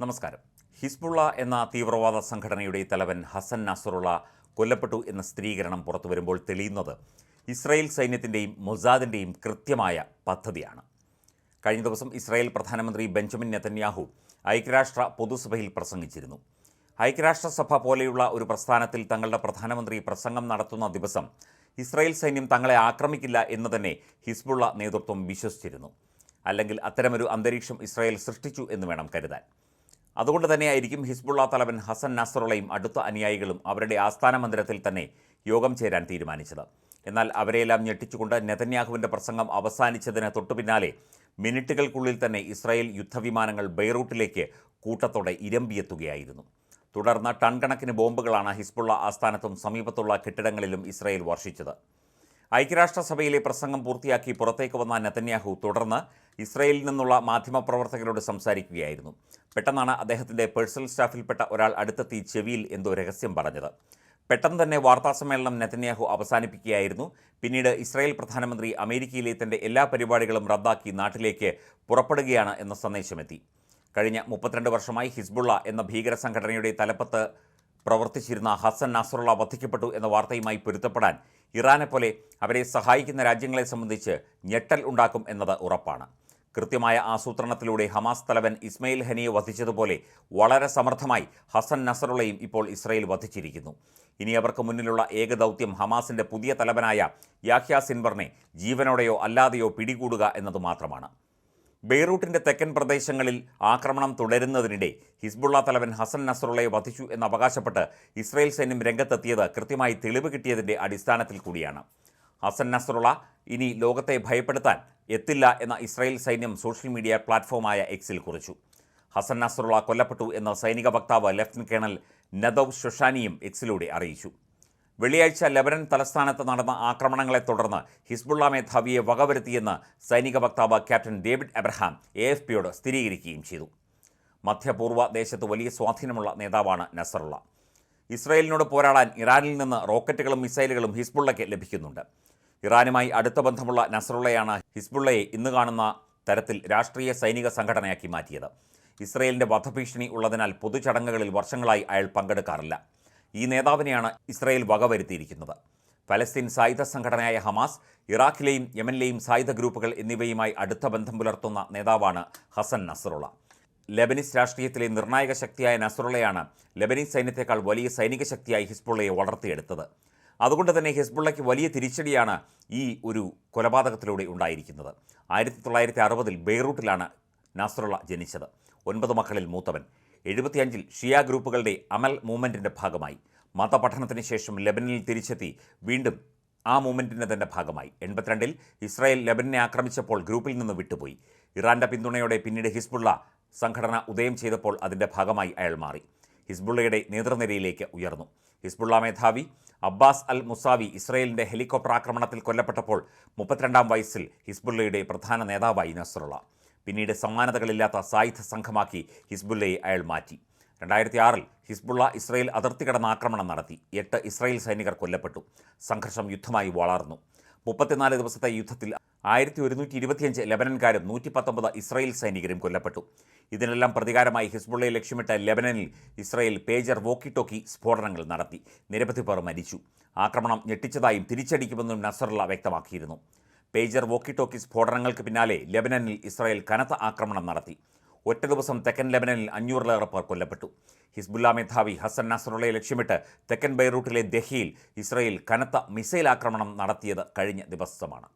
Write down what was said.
നമസ്കാരം. ഹിസ്ബുള്ള എന്ന തീവ്രവാദ സംഘടനയുടെ തലവൻ ഹസൻ നസറുള്ള കൊല്ലപ്പെട്ടു എന്ന സ്ഥിരീകരണം പുറത്തു വരുമ്പോൾ തെളിയുന്നത് ഇസ്രായേൽ സൈന്യത്തിന്റെയും മൊസാദിന്റെയും കൃത്യമായ പദ്ധതിയാണ്. കഴിഞ്ഞ ദിവസം ഇസ്രായേൽ പ്രധാനമന്ത്രി ബെഞ്ചമിൻ നെതന്യാഹു ഐക്യരാഷ്ട്ര പൊതുസഭയിൽ പ്രസംഗിച്ചിരുന്നു. ഐക്യരാഷ്ട്രസഭ പോലെയുള്ള ഒരു പ്രസ്ഥാനത്തിൽ തങ്ങളുടെ പ്രധാനമന്ത്രി പ്രസംഗം നടത്തുന്ന ദിവസം ഇസ്രായേൽ സൈന്യം തങ്ങളെ ആക്രമിക്കില്ല എന്ന് തന്നെ ഹിസ്ബുള്ള നേതൃത്വം വിശ്വസിച്ചിരുന്നു. അല്ലെങ്കിൽ അത്തരമൊരു അന്തരീക്ഷം ഇസ്രായേൽ സൃഷ്ടിച്ചു എന്ന് വേണം കരുതാൻ. അതുകൊണ്ട് തന്നെയായിരിക്കും ഹിസ്ബുള്ള തലവൻ ഹസൻ നസറുള്ളയും അടുത്ത അനുയായികളും അവരുടെ ആസ്ഥാന മന്ദിരത്തിൽ തന്നെ യോഗം ചേരാൻ തീരുമാനിച്ചത്. എന്നാൽ അവരെയെല്ലാം ഞെട്ടിച്ചുകൊണ്ട് നെതന്യാഹുവിന്റെ പ്രസംഗം അവസാനിച്ചതിന് തൊട്ടുപിന്നാലെ മിനിറ്റുകൾക്കുള്ളിൽ തന്നെ ഇസ്രായേൽ യുദ്ധവിമാനങ്ങൾ ബെയ്റൂട്ടിലേക്ക് കൂട്ടത്തോടെ ഇരമ്പിയെത്തുകയായിരുന്നു. തുടർന്ന് ടൺ കണക്കിന് ബോംബുകളാണ് ഹിസ്ബുള്ള ആസ്ഥാനത്തും സമീപത്തുള്ള കെട്ടിടങ്ങളിലും ഇസ്രായേൽ വർഷിച്ചത്. ഐക്യരാഷ്ട്രസഭയിലെ പ്രസംഗം പൂർത്തിയാക്കി പുറത്തേക്ക് വന്ന നെതന്യാഹു തുടർന്ന് ഇസ്രയേലിൽ നിന്നുള്ള മാധ്യമപ്രവർത്തകരോട് സംസാരിക്കുകയായിരുന്നു. പെട്ടെന്നാണ് അദ്ദേഹത്തിന്റെ പേഴ്സണൽ സ്റ്റാഫിൽപ്പെട്ട ഒരാൾ അടുത്തെത്തി ചെവിയിൽ എന്തോ രഹസ്യം പറഞ്ഞത്. പെട്ടെന്ന് തന്നെ വാർത്താസമ്മേളനം നെതന്യാഹു അവസാനിപ്പിക്കുകയായിരുന്നു. പിന്നീട് ഇസ്രായേൽ പ്രധാനമന്ത്രി അമേരിക്കയിലെ തന്റെ എല്ലാ പരിപാടികളും റദ്ദാക്കി നാട്ടിലേക്ക് പുറപ്പെടുകയാണ് എന്ന സന്ദേശമെത്തി. കഴിഞ്ഞ മുപ്പത്തിരണ്ട് വർഷമായി ഹിസ്ബുള്ള എന്ന ഭീകര സംഘടനയുടെ തലപ്പത്ത് പ്രവർത്തിച്ചിരുന്ന ഹസൻ നാസറുള്ള വധിക്കപ്പെട്ടു എന്ന വാർത്തയുമായി പൊരുത്തപ്പെടാൻ പോലെ അവരെ സഹായിക്കുന്ന രാജ്യങ്ങളെ സംബന്ധിച്ച് ഞെട്ടൽ ഉണ്ടാക്കും എന്നത് ഉറപ്പാണ്. കൃത്യമായ ആസൂത്രണത്തിലൂടെ ഹമാസ് തലവൻ ഇസ്മയിൽ ഹനിയെ വധിച്ചതുപോലെ വളരെ സമർത്ഥമായി ഹസൻ നസറുള്ളയും ഇപ്പോൾ ഇസ്രയേൽ വധിച്ചിരിക്കുന്നു. ഇനി അവർക്ക് മുന്നിലുള്ള ഏക ദൗത്യം ഹമാസിന്റെ പുതിയ തലവനായ യാഹ്യ സിൻവറിനെ ജീവനോടെയോ അല്ലാതെയോ പിടികൂടുക എന്നത് മാത്രമാണ്. ബെയ്റൂട്ടിന്റെ തെക്കൻ പ്രദേശങ്ങളിൽ ആക്രമണം തുടരുന്നതിനിടെ ഹിസ്ബുള്ള തലവൻ ഹസൻ നസറുള്ളയെ വധിച്ചു എന്ന് അവകാശപ്പെട്ട് ഇസ്രായേൽ സൈന്യം രംഗത്തെത്തിയത് കൃത്യമായി തെളിവ് കിട്ടിയതിന്റെ അടിസ്ഥാനത്തിൽ കൂടിയാണ്. ഹസൻ നസറുള്ള ഇനി ലോകത്തെ ഭയപ്പെടുത്താൻ എത്തില്ല എന്ന ഇസ്രായേൽ സൈന്യം സോഷ്യൽ മീഡിയ പ്ലാറ്റ്ഫോമായ എക്സിൽ കുറിച്ചു. ഹസൻ നസറുള്ള കൊല്ലപ്പെട്ടു എന്ന് സൈനിക വക്താവ് ലഫ്റ്റനന്റ് കേണൽ നദവ് ഷൊഷാനിയും എക്സിലൂടെ അറിയിച്ചു. വെള്ളിയാഴ്ച ലബനൻ തലസ്ഥാനത്ത് നടന്ന ആക്രമണങ്ങളെ തുടർന്ന് ഹിസ്ബുള്ള മേധാവിയെ വകവരുത്തിയെന്ന് സൈനിക വക്താവ് captain David Abraham A F പിയോട് സ്ഥിരീകരിക്കുകയും ചെയ്തു. മധ്യപൂർവ ദേശത്ത് വലിയ സ്വാധീനമുള്ള നേതാവാണ് നസറുള്ള. ഇസ്രായേലിനോട് പോരാടാൻ ഇറാനിൽ നിന്ന് റോക്കറ്റുകളും മിസൈലുകളും ഹിസ്ബുള്ളയ്ക്ക് ലഭിക്കുന്നുണ്ട്. ഇറാനുമായി അടുത്ത ബന്ധമുള്ള നസറുള്ളയാണ് ഹിസ്ബുള്ളയെ ഇന്ന് കാണുന്ന തരത്തിൽ രാഷ്ട്രീയ സൈനിക സംഘടനയാക്കി മാറ്റിയത്. ഇസ്രയേലിന്റെ വധഭീഷണി ഉള്ളതിനാൽ പൊതുചടങ്ങുകളിൽ വർഷങ്ങളായി അയാൾ പങ്കെടുക്കാറില്ല. ഈ നേതാവിനെയാണ് ഇസ്രായേൽ വകവരുത്തിയിരിക്കുന്നത്. ഫലസ്തീൻ സായുധ സംഘടനയായ ഹമാസ് ഇറാഖിലെയും യമനിലെയും സായുധ ഗ്രൂപ്പുകൾ എന്നിവയുമായി അടുത്ത ബന്ധം പുലർത്തുന്ന നേതാവാണ് ഹസൻ നസറുള്ള ലെബനീസ് രാഷ്ട്രീയത്തിലെ നിർണായക ശക്തിയായ നസറുള്ളയാണ് ലെബനീസ് സൈന്യത്തെക്കാൾ വലിയ സൈനിക ശക്തിയായി ഹിസ്ബുള്ളയെ വളർത്തിയെടുത്തത്. അതുകൊണ്ട് തന്നെ ഹിസ്ബുള്ളയ്ക്ക് വലിയ തിരിച്ചടിയാണ് ഈ ഒരു കൊലപാതകത്തിലൂടെ ഉണ്ടായിരിക്കുന്നത്. ആയിരത്തി തൊള്ളായിരത്തി അറുപതിൽ ബെയ്റൂട്ടിലാണ് നസറുള്ള ജനിച്ചത്. ഒൻപത് മക്കളിൽ മൂത്തവൻ. എഴുപത്തിയഞ്ചിൽ ഷിയ ഗ്രൂപ്പുകളുടെ അമൽ മൂവ്മെന്റിന്റെ ഭാഗമായി. മതപഠനത്തിന് ശേഷം ലെബനിൽ തിരിച്ചെത്തി വീണ്ടും ആ മൂവ്മെന്റിന്റെ തന്നെ ഭാഗമായി. എൺപത്തിരണ്ടിൽ ഇസ്രായേൽ ലെബനിനെ ആക്രമിച്ചപ്പോൾ ഗ്രൂപ്പിൽ നിന്ന് വിട്ടുപോയി. ഇറാന്റെ പിന്തുണയോടെ പിന്നീട് ഹിസ്ബുള്ള സംഘടന ഉദയം ചെയ്തപ്പോൾ അതിന്റെ ഭാഗമായി അയാൾ മാറി. ഹിസ്ബുള്ളയുടെ നേതൃനിരയിലേക്ക് ഉയർന്നു. ഹിസ്ബുള്ള മേധാവി അബ്ബാസ് അൽ മുസാവി ഇസ്രായേലിന്റെ ഹെലികോപ്റ്റർ ആക്രമണത്തിൽ കൊല്ലപ്പെട്ടപ്പോൾ മുപ്പത്തിരണ്ടാം വയസ്സിൽ ഹിസ്ബുള്ളയുടെ പ്രധാന നേതാവായി നസറുള്ള പിന്നീട് സമാനതകളില്ലാത്ത സായുധ സംഘമാക്കി ഹിസ്ബുള്ളയെ അയാൾ മാറ്റി. രണ്ടായിരത്തി ആറിൽ ഹിസ്ബുള്ള ഇസ്രയേൽ അതിർത്തി കടന്ന ആക്രമണം നടത്തി. എട്ട് ഇസ്രയേൽ സൈനികർ കൊല്ലപ്പെട്ടു. സംഘർഷം യുദ്ധമായി വളർന്നു. മുപ്പത്തിനാല് ദിവസത്തെ യുദ്ധത്തിൽ ആയിരത്തി ഒരുന്നൂറ്റി ഇരുപത്തിയഞ്ച് ലെബനൻകാരും നൂറ്റി പത്തൊമ്പത് ഇസ്രയേൽ സൈനികരും കൊല്ലപ്പെട്ടു. ഇതിനെല്ലാം പ്രതികാരമായി ഹിസ്ബുള്ളയെ ലക്ഷ്യമിട്ട ലെബനനിൽ ഇസ്രയേൽ പേജർ വോക്കി ടോക്കി സ്ഫോടനങ്ങൾ നടത്തി. നിരവധി പേർ മരിച്ചു. ആക്രമണം ഞെട്ടിച്ചതായും തിരിച്ചടിക്കുമെന്നും നസറുള്ള വ്യക്തമാക്കിയിരുന്നു. പേജർ വോക്കി ടോക്കി സ്ഫോടനങ്ങൾക്ക് പിന്നാലെ ലെബനനിൽ ഇസ്രായേൽ കനത്ത ആക്രമണം നടത്തി. ഒറ്റ ദിവസം തെക്കൻ ലെബനനിൽ അഞ്ഞൂറിലേറെ പേർ കൊല്ലപ്പെട്ടു. ഹിസ്ബുല്ല മേധാവി ഹസൻ നസറുള്ളയെ ലക്ഷ്യമിട്ട് തെക്കൻ ബൈറൂട്ടിലെ ദഹിയിൽ ഇസ്രായേൽ കനത്ത മിസൈൽ ആക്രമണം നടത്തിയത് കഴിഞ്ഞ ദിവസമാണ്.